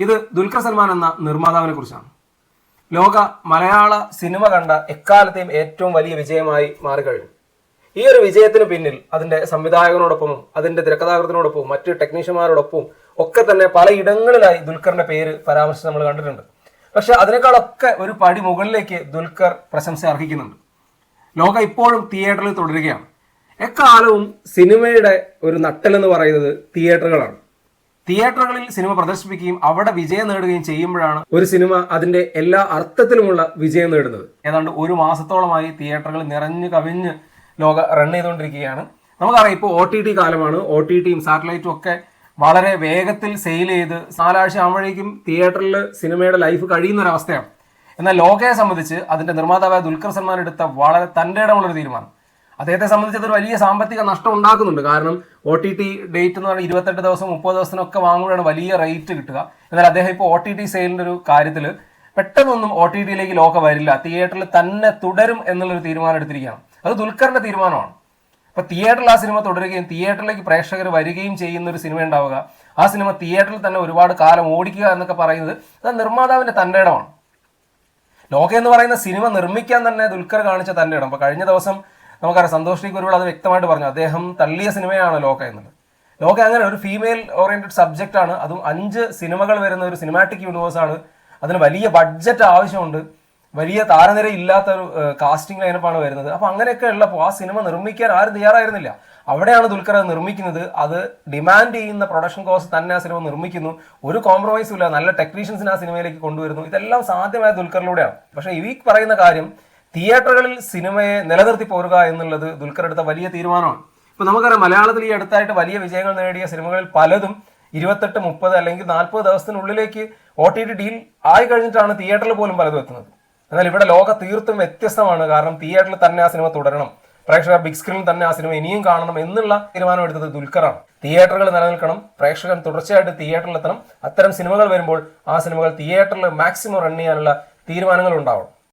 ഇത് ദുൽഖർ സൽമാൻ എന്ന നിർമ്മാതാവിനെ കുറിച്ചാണ് ലോക മലയാള സിനിമ കണ്ട എക്കാലത്തെയും ഏറ്റവും വലിയ വിജയമായി മാറിക്കഴിഞ്ഞു. ഈ ഒരു വിജയത്തിന് പിന്നിൽ അതിന്റെ സംവിധായകനോടൊപ്പവും അതിന്റെ തിരക്കഥാകൃത്തിനോടൊപ്പവും മറ്റ് ടെക്നീഷ്യന്മാരോടൊപ്പവും ഒക്കെ തന്നെ പലയിടങ്ങളിലായി ദുൽഖറിന്റെ പേര് പരാമർശിച്ച് നമ്മൾ കണ്ടിട്ടുണ്ട്. പക്ഷെ അതിനേക്കാളൊക്കെ ഒരു പടി മുകളിലേക്ക് ദുൽഖർ പ്രശംസ അർഹിക്കുന്നുണ്ട്. ലോകം ഇപ്പോഴും തിയേറ്ററിൽ തുടരുകയാണ്. എക്കാലവും സിനിമയുടെ ഒരു നട്ടലെന്ന് പറയുന്നത് തിയേറ്ററുകളാണ്. തിയേറ്ററുകളിൽ സിനിമ പ്രദർശിപ്പിക്കുകയും അവിടെ വിജയം നേടുകയും ചെയ്യുമ്പോഴാണ് ഒരു സിനിമ അതിന്റെ എല്ലാ അർത്ഥത്തിലുമുള്ള വിജയം നേടുന്നത്. ഏതാണ്ട് ഒരു മാസത്തോളമായി തിയേറ്ററുകൾ നിറഞ്ഞു കവിഞ്ഞ് ലോക റൺ ചെയ്തുകൊണ്ടിരിക്കുകയാണ്. നമുക്കറിയാം ഇപ്പോൾ ഒ ടി ടി കാലമാണ്. ഒ ടി ടിയും സാറ്റലൈറ്റും ഒക്കെ വളരെ വേഗത്തിൽ സെയിൽ ചെയ്ത് നാലാഴ്ച ആകുമ്പോഴേക്കും തിയേറ്ററിൽ സിനിമയുടെ ലൈഫ് കഴിയുന്ന ഒരു അവസ്ഥയാണ് എന്നാൽ ലോകയെ സംബന്ധിച്ച് അതിന്റെ നിർമ്മാതാവായ ദുൽഖർ സൽമാൻ എടുത്ത വളരെ തന്റെ ഇടമുള്ളൊരു തീരുമാനം. അദ്ദേഹത്തെ സംബന്ധിച്ച് അതൊരു വലിയ സാമ്പത്തിക നഷ്ടം ഉണ്ടാക്കുന്നുണ്ട്. കാരണം ഒ ടി ടി ഡേറ്റ് എന്ന് പറഞ്ഞാൽ ഇരുപത്തെട്ട് ദിവസം മുപ്പത് ദിവസത്തിനൊക്കെ വാങ്ങുമ്പോഴാണ് വലിയ റേറ്റ് കിട്ടുക. എന്നാൽ അദ്ദേഹം ഇപ്പോൾ ഒ ടി ടി സെയിലിന്റെ ഒരു കാര്യത്തിൽ പെട്ടെന്നൊന്നും ഒ ടി ടിയിലേക്ക് ലോക വരില്ല. തിയേറ്ററിൽ തന്നെ തുടരും എന്നുള്ളൊരു തീരുമാനം എടുത്തിരിക്കുകയാണ്. അത് ദുൽഖറിന്റെ തീരുമാനമാണ്. അപ്പോൾ തിയേറ്ററിൽ ആ സിനിമ തുടരുകയും തിയേറ്ററിലേക്ക് പ്രേക്ഷകർ വരികയും ചെയ്യുന്ന ഒരു സിനിമ ഉണ്ടാവുക. ആ സിനിമ തിയേറ്ററിൽ തന്നെ ഒരുപാട് കാലം ഓടിക്കുക എന്നൊക്കെ പറയുന്നത് അത് നിർമ്മാതാവിന്റെ തന്റെ ഇടമാണ്. ലോക എന്ന് പറയുന്ന സിനിമ നിർമ്മിക്കാൻ തന്നെ ദുൽഖർ കാണിച്ച തന്റെ ഇടം. അപ്പൊ കഴിഞ്ഞ ദിവസം നമുക്കറിയാം സന്തോഷ് കുരുവിൾ അത് വ്യക്തമായിട്ട് പറഞ്ഞു. അദ്ദേഹം തള്ളിയ സിനിമയാണ് ലോക എന്നുള്ളത് ലോക അങ്ങനെ ഒരു ഫീമെയിൽ ഓറിയന്റഡ് സബ്ജക്റ്റ് ആണ്. അതും അഞ്ച് സിനിമകൾ വരുന്ന ഒരു സിനിമാറ്റിക് യൂണിവേഴ്സ് ആണ്. അതിന് വലിയ ബഡ്ജറ്റ് ആവശ്യമുണ്ട്. വലിയ താരനിര ഇല്ലാത്ത ഒരു കാസ്റ്റിംഗ് ലൈനപ്പാണ് വരുന്നത്. അപ്പൊ അങ്ങനെയൊക്കെ ഉള്ളപ്പോൾ ആ സിനിമ നിർമ്മിക്കാൻ ആരും തയ്യാറായിരുന്നില്ല. അവിടെയാണ് ദുൽഖർ അത് നിർമ്മിക്കുന്നത്. അത് ഡിമാൻഡ് ചെയ്യുന്ന പ്രൊഡക്ഷൻ കോസ്റ്റ് തന്നെ ആ സിനിമ നിർമ്മിക്കുന്നു. ഒരു കോംപ്രമൈസും ഇല്ല. നല്ല ടെക്നീഷ്യൻസിനെ ആ സിനിമയിലേക്ക് കൊണ്ടുവരുന്നു. ഇതെല്ലാം സാധ്യമായ ദുൽഖറിലൂടെയാണ്. പക്ഷേ ഈ പറയുന്ന കാര്യം തിയേറ്ററുകളിൽ സിനിമയെ നിലനിർത്തി പോരുക എന്നുള്ളത് ദുൽഖർ എടുത്ത വലിയ തീരുമാനമാണ്. ഇപ്പൊ നമുക്കറിയാം മലയാളത്തിൽ ഈ അടുത്തായിട്ട് വലിയ വിജയങ്ങൾ നേടിയ സിനിമകളിൽ പലതും ഇരുപത്തെട്ട് മുപ്പത് അല്ലെങ്കിൽ നാൽപ്പത് ദിവസത്തിനുള്ളിലേക്ക് ഒ ടി ടി ഡീൽ ആയി കഴിഞ്ഞിട്ടാണ് തിയേറ്ററിൽ പോലും പലതും എത്തുന്നത്. എന്നാൽ ഇവിടെ ലോക തീർത്തും വ്യത്യസ്തമാണ്. കാരണം തിയേറ്ററിൽ തന്നെ ആ സിനിമ തുടരണം. പ്രേക്ഷകർ ബിഗ് സ്ക്രീനിൽ തന്നെ ആ സിനിമ ഇനിയും കാണണം എന്നുള്ള തീരുമാനം എടുത്തത് ദുൽഖറാണ്. തിയേറ്ററുകൾ നിലനിൽക്കണം പ്രേക്ഷകൻ തുടർച്ചയായിട്ട് തിയേറ്ററിൽ എത്തണം. അത്തരം സിനിമകൾ വരുമ്പോൾ ആ സിനിമകൾ തിയേറ്ററിൽ മാക്സിമം റൺ ചെയ്യാനുള്ള തീരുമാനങ്ങൾ ഉണ്ടാവണം.